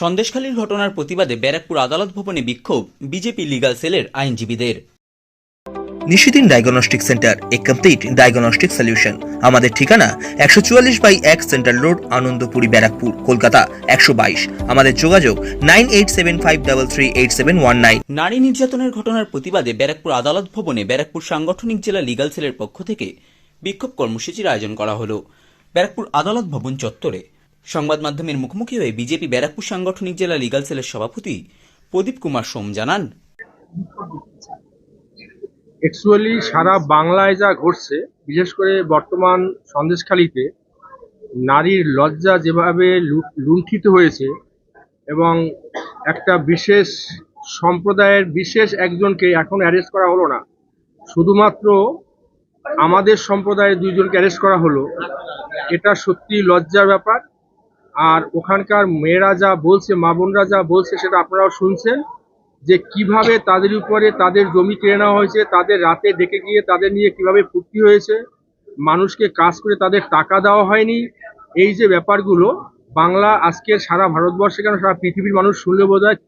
সন্দেশখালীর ঘটনার প্রতিবাদে ব্যারাকপুর আদালত ভবনে বিক্ষোভ বিজেপি লিগাল সেলের আইনজীবীদের। নিশিদিন ডায়াগনস্টিক সেন্টার এ কমপ্লিট ডায়াগনস্টিক সলিউশন। আমাদের ঠিকানা একশো চুয়াল্লিশ বাই এক সেন্ট্রাল রোড আনন্দপুরি ব্যারাকপুর কলকাতা একশো বাইশ। আমাদের যোগাযোগ nine eight seven five double three eight seven one nine. নারী নির্যাতনের ঘটনার প্রতিবাদে ব্যারাকপুর আদালত ভবনে ব্যারাকপুর সাংগঠনিক জেলা লিগাল সেলের পক্ষ থেকে বিক্ষোভ কর্মসূচির আয়োজন করা হলো। ব্যারাকপুর আদালত ভবন চত্বরে সংবাদ মাধ্যমের মুখোমুখি হয়ে বিজেপি ব্যারাকপুর সাংগঠনিক জেলা লিগাল সেলের সভাপতি প্রদীপ কুমার সোম জানান। অ্যাকচুয়ালি সারা বাংলায় যা ঘটছে, বিশেষ করে বর্তমান সন্দেশখালিতে, নারীর লজ্জা যেভাবে লুণ্ঠিত হয়েছে এবং একটা বিশেষ সম্প্রদায়ের বিশেষ একজনকে এখন অ্যারেস্ট করা হলো না। শুধুমাত্র আমাদের সম্প্রদায়ের দুইজনকে অ্যারেস্ট করা হলো। এটা সত্যি লজ্জার ব্যাপার। আর ওখানকার মেয়েরা যা বলছে, মা বোনরা যা বলছে সেটা আপনারাও শুনছেন, যে কীভাবে তাদের উপরে তাদের জমি কেড়ে নেওয়া হয়েছে, তাদের রাতে ডেকে গিয়ে তাদের নিয়ে কীভাবে ফুর্তি হয়েছে, মানুষকে কাজ করে তাদের টাকা দেওয়া হয়নি। এই যে ব্যাপারগুলো, বাংলা আজকের সারা ভারতবর্ষে কেন সারা পৃথিবীর মানুষ শুনলে বোধ হয়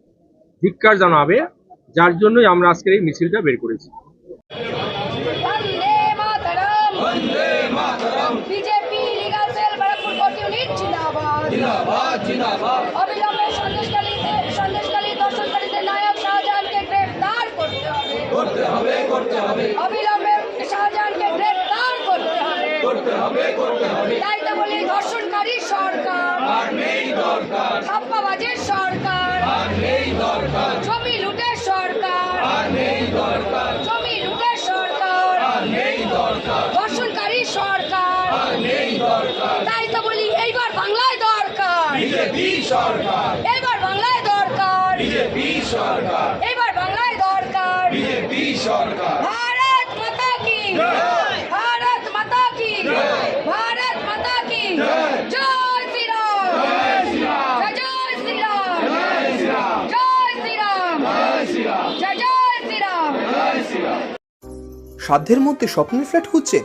ধিক্কার জানাবে, যার জন্যই আমরা আজকের এই মিছিলটা বের করেছি। জিন্দাবাদ অবিলম্বে সন্দেশকালী দর্শনকারীদের নায়ক শাহজাহানকে গ্রেফতার করতে হবে। করতে হবে করতে হবে। অবিলম্বে বলি ধর্ষণকারী সরকার। আর সরকার। আর নেই সরকার। আর নেই সরকার। আর সরকার। তাই তো বলি এইবার বিজেপি সরকার। এইবার বাংলায় দরকার। বিজেপি সরকার। এইবার বাংলায় দরকার। বিজেপি সরকার। ভারত মাতা কি? ভারত মাতা কি? ভারত মাতা কি? জয়। শ্রীরাম জয় শ্রীরাম জয় শ্রীরাম জয় শ্রীরাম জয় জয় শ্রীরাম সাধ্যের মধ্যে স্বপ্নের ফ্ল্যাট খুঁজছেন?